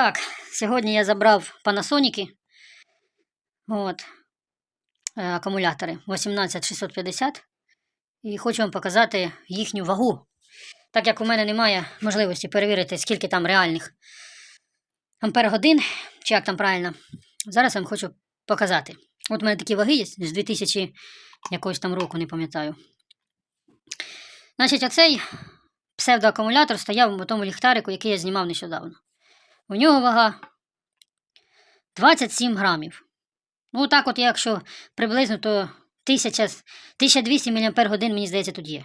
Так, сьогодні я забрав Panasonic. От, е, акумулятори 18650. І хочу вам показати їхню вагу. Так як у мене немає можливості перевірити, скільки там реальних ампер-годин, чи як там правильно, зараз я вам хочу показати. От у мене такі ваги є з 2000 якогось там року, не пам'ятаю. Значить, оцей псевдоакумулятор стояв у тому ліхтарику, який я знімав нещодавно. У нього вага 27 грамів. Ну, так от, якщо приблизно, то 1000, 1200 мАч, мені здається, тут є.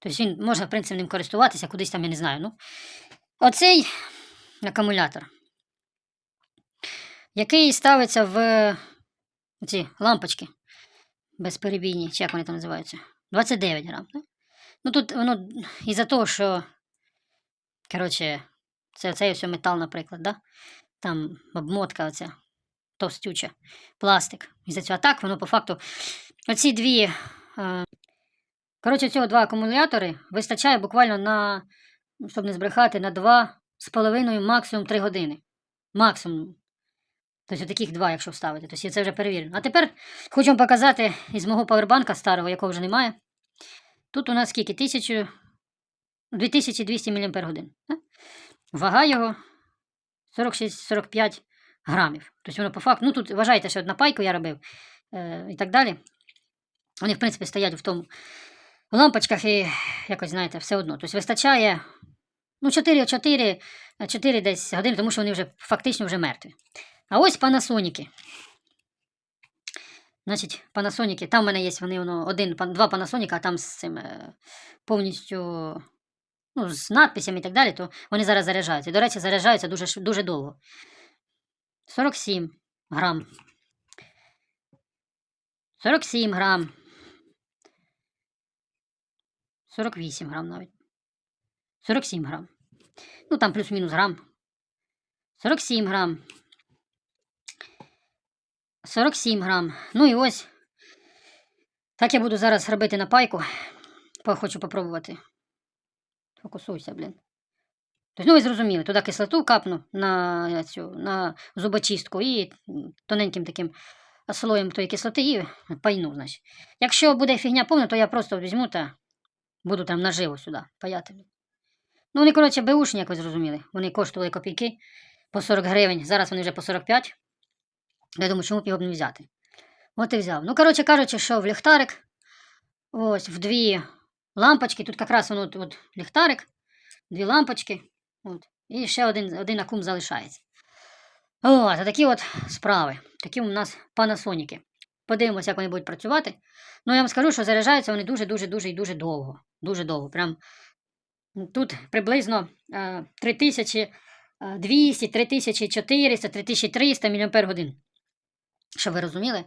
Тобто він може, в принципі, ним користуватися, кудись там, я не знаю. Ну, оцей акумулятор, який ставиться в ці лампочки безперебійні, чи як вони там називаються? 29 грам. Ну тут воно із-за того, що, коротше, це цей ось метал, наприклад, да? там обмотка оця товстюча, пластик. І за цього так воно по факту. Оці дві. Е... Коротше, цього два акумулятори вистачає буквально на, ну, щоб не збрехати, на 2,5 максимум 3 години. Максимум. Тобто таких два, якщо вставити. Тобто це вже перевірено. А тепер хочу вам показати із мого павербанка старого, якого вже немає. Тут у нас скільки? 1000... 2200 мАч. Вага його 46-45 грамів. Тобто воно по факту, ну тут вважайте, що на пайку я робив е, і так далі. Вони, в принципі, стоять в тому в лампочках і якось, знаєте, все одно. Тобто вистачає ну, 4-4 4 десь години, тому що вони вже фактично вже мертві. А ось панасоніки. Значить, панасоніки, там в мене є вони воно, один, два панасоніка, а там з цим е, повністю ну, з надписями і так далі, то вони зараз заряджаються. І, до речі, заряджаються дуже, дуже довго. 47 грам. 47 грам. 48 грам навіть. 47 грам. Ну, там плюс-мінус грам. 47 грам. 47 грам. Ну і ось. Так я буду зараз робити на пайку. Хочу попробувати. Фокусуйся, блін. Тобто, ну ви зрозуміли, туди кислоту капну на цю на зубочистку і тоненьким таким слоєм тої кислоти і пайну, значить. Якщо буде фігня повна, то я просто візьму та буду там наживо сюди паяти. Ну, вони, коротше, беушні, як ви зрозуміли. Вони коштували копійки по 40 гривень. Зараз вони вже по 45. Я думаю, чому б його б не взяти? От і взяв. Ну, коротше кажучи, що в ліхтарик, ось в дві лампочки. Тут якраз воно от, от ліхтарик, дві лампочки. От, і ще один, один акум залишається. От, а такі от справи. Такі у нас панасоніки. Подивимося, як вони будуть працювати. Ну, я вам скажу, що заряджаються вони дуже-дуже дуже і дуже довго. Дуже довго. Прям тут приблизно е, 3200, 3400, 3300 мАч. Щоб ви розуміли.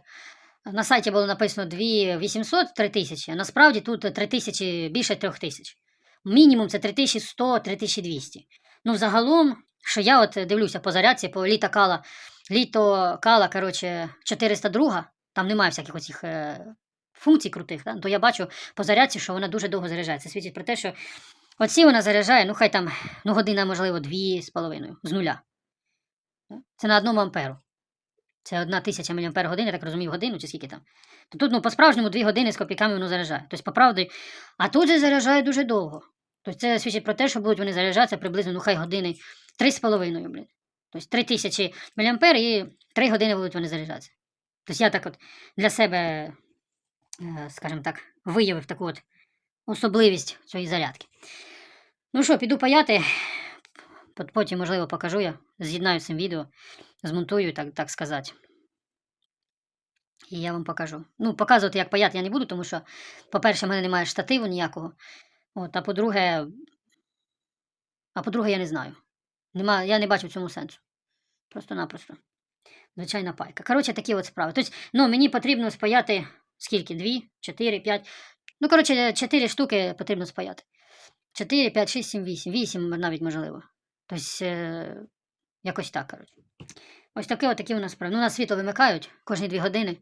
На сайті було написано 2800 3000, а насправді тут 3000, більше 3000. Мінімум це 3100, 3200. Ну, загалом, що я от дивлюся по зарядці, по літа кала, літо кала, коротше, 402, там немає всяких оцих е, функцій крутих, да? то я бачу по зарядці, що вона дуже довго заряджається. Свідчить про те, що оці вона заряджає, ну хай там ну, година, можливо, дві з половиною, з нуля. Це на одному амперу. Це одна тисяча мАч, годин, я так розумію, годину чи скільки там. То тут, ну, по-справжньому, дві години з копійками воно заряджає. Тобто, по правді, а тут же заряджає дуже довго. Тобто це свідчить про те, що будуть вони заряджатися приблизно, ну, хай години три з половиною, блін. Тобто тисячі мА і три години будуть вони заряджатися. Тобто я так от для себе, е, скажімо так, виявив таку от особливість цієї зарядки. Ну що, піду паяти. Потім, можливо, покажу я, з'єднаю цим відео, змонтую, так, так сказати. І я вам покажу. Ну, показувати, як паяти я не буду, тому що, по-перше, в мене немає штативу ніякого. От, а по-друге, а по-друге, я не знаю. Нема, я не бачу в цьому сенсу. Просто-напросто. Звичайна пайка. Коротше, такі от справи. Тобто, ну, мені потрібно спаяти скільки? Дві, чотири, п'ять. Ну, коротше, чотири штуки потрібно спаяти. Чотири, п'ять, шість, сім, вісім. Вісім навіть можливо. Тобто, е, якось так, коротше. Ось таке, от такі у нас справи. Ну, у нас світло вимикають кожні дві години.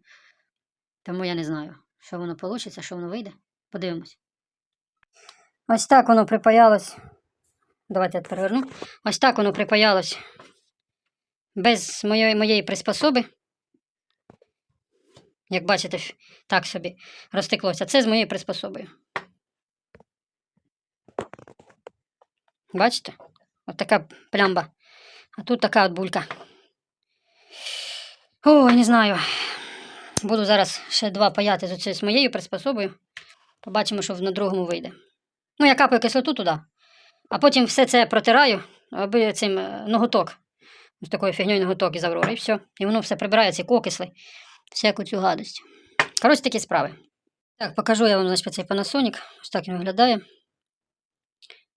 Тому я не знаю, що воно вийде, що воно вийде. Подивимось. Ось так воно припаялось. Давайте я переверну. Ось так воно припаялось без моєї, моєї приспособи. Як бачите, так собі розтеклося. Це з моєю приспособою. Бачите? От така плямба. А тут така от булька. Ой, не знаю. Буду зараз ще два паяти з оцією з моєю приспособою. Побачимо, що на другому вийде. Ну, я капаю кислоту туди, а потім все це протираю, аби цим е, ноготок. Ось такою фігньою ноготок із Аврори, і все. І воно все прибирає, ці кокисли, всяку цю гадость. Коротше, такі справи. Так, покажу я вам, значить, цей Panasonic. Ось так він виглядає.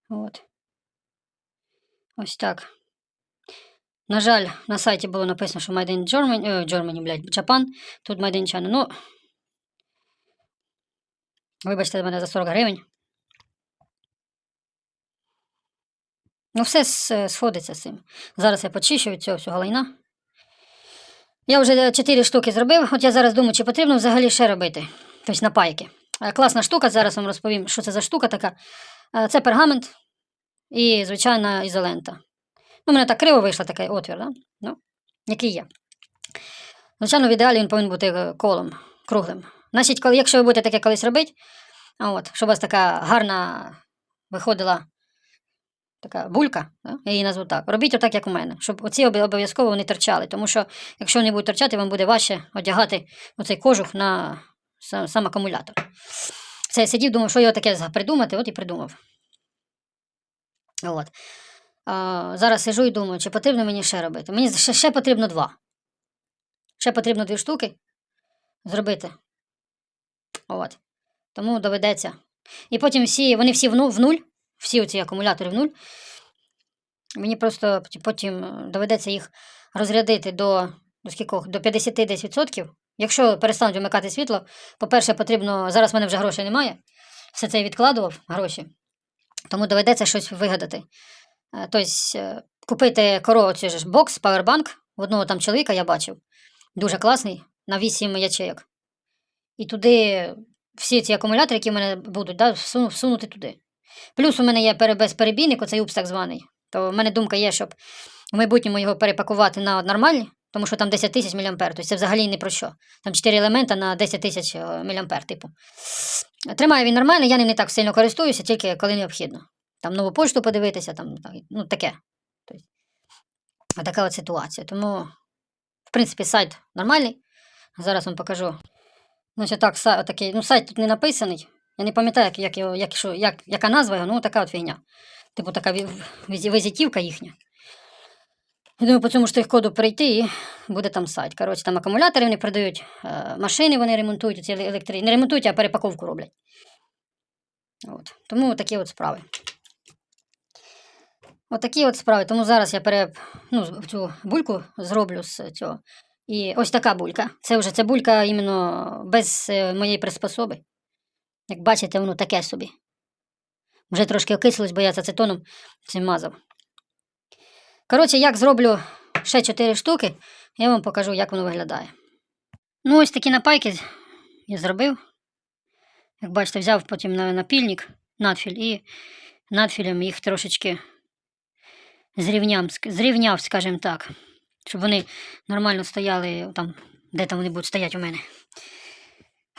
От. Ось так. На жаль, на сайті було написано, що Made in Germany, е, Germany, блядь, Japan. Тут Made in China. Ну, вибачте мене за 40 гривень. Ну, все сходиться з цим. Зараз я почищу від цього всього лайна. Я вже 4 штуки зробив. От я зараз думаю, чи потрібно взагалі ще робити. Тобто на пайки. Е, Класна штука, зараз вам розповім, що це за штука така. Е, Це пергамент і звичайна ізолента. Ну, у мене так криво вийшло такий отвір, да? ну, який є. Звичайно, в ідеалі він повинен бути е, колом, круглим. Значить, коли, якщо ви будете таке колись робити, от, щоб у вас така гарна виходила така булька, да? я її назву так. Робіть отак, як у мене, щоб оці обов'язково вони торчали. Тому що якщо вони будуть торчати, вам буде важче одягати оцей кожух на сам, сам акумулятор. Це я сидів, думав, що його таке придумати, от і придумав. От. Зараз сижу і думаю, чи потрібно мені ще робити. Мені ще, ще потрібно два. Ще потрібно дві штуки зробити. От. Тому доведеться. І потім всі, вони всі в нуль, в нуль всі ці акумулятори в нуль. Мені просто потім е, доведеться їх розрядити до, до скількох? До 50 десь відсотків. Якщо перестануть вимикати світло, по-перше, потрібно. Зараз в мене вже грошей немає. Все це я відкладував гроші. Тому доведеться щось вигадати. Е, Тобто е, купити корову цей ж бокс, павербанк. Одного там чоловіка я бачив. Дуже класний, на 8 ячейок. І туди всі ці акумулятори, які в мене будуть, да, всуну- всунути туди. Плюс у мене є пере- безперебійник, оцей упс так званий. То в мене думка є, щоб в майбутньому його перепакувати на нормальні, тому що там 10 тисяч мА. Тобто це взагалі не про що. Там 4 елемента на 10 тисяч мА, типу. Тримає він нормально, я ним не так сильно користуюся, тільки коли необхідно. Там нову пошту подивитися, там, ну таке. Тобто, така от ситуація. Тому, в принципі, сайт нормальний. Зараз вам покажу. Значить, так, сайт, такий, ну, сайт тут не написаний. Я не пам'ятаю, як, його- як, що, як, яка назва його, ну така от фігня. Типу така ві- візитівка їхня. Я думаю, по цьому штрих-коду перейти і буде там сайт. Коротше, там акумулятори вони продають, е, машини вони ремонтують, ці електри... не ремонтують, а перепаковку роблять. От. Тому такі от справи. Отакі от справи. Тому зараз я пере... ну, цю бульку зроблю з цього. І ось така булька. Це вже ця булька іменно без е, моєї приспособи. Як бачите, воно таке собі. Вже трошки окислилось, бо я з ацетоном цим мазав. Коротше, як зроблю ще 4 штуки, я вам покажу, як воно виглядає. Ну, ось такі напайки я зробив. Як бачите, взяв потім на напільник, надфіль, і надфілем їх трошечки зрівняв, зрівняв, скажімо так, щоб вони нормально стояли там, де там вони будуть стояти у мене.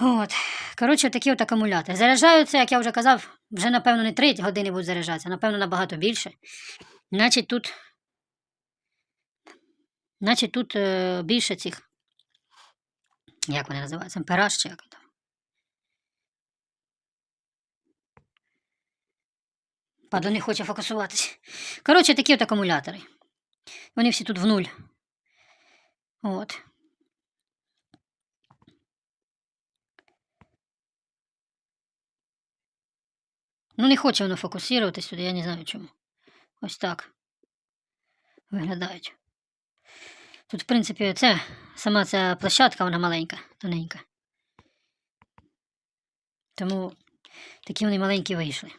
От. Коротше, такі от акумулятори. Заряджаються, як я вже казав, вже, напевно, не 3 години будуть заряджатися, напевно, набагато більше. Значить, тут, значить, тут е, більше цих. Як вони називаються? Ампераж чи як там? Падло не хоче фокусуватися. Коротше, такі от акумулятори. Вони всі тут в нуль. От. Ну, не хоче воно фокусуватись сюди, я не знаю чому. Ось так. Виглядають. Тут, в принципі, це сама ця площадка, вона маленька, тоненька. Тому такі вони маленькі вийшли.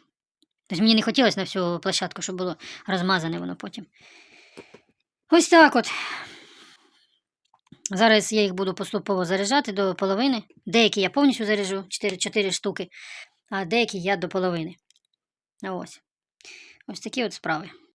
Тобто мені не хотілося на всю площадку, щоб було розмазане воно потім. Ось так от. Зараз я їх буду поступово заряджати до половини. Деякі я повністю заряджу 4, 4 штуки, а деякі я до половини. Ось. Ось такі от справи.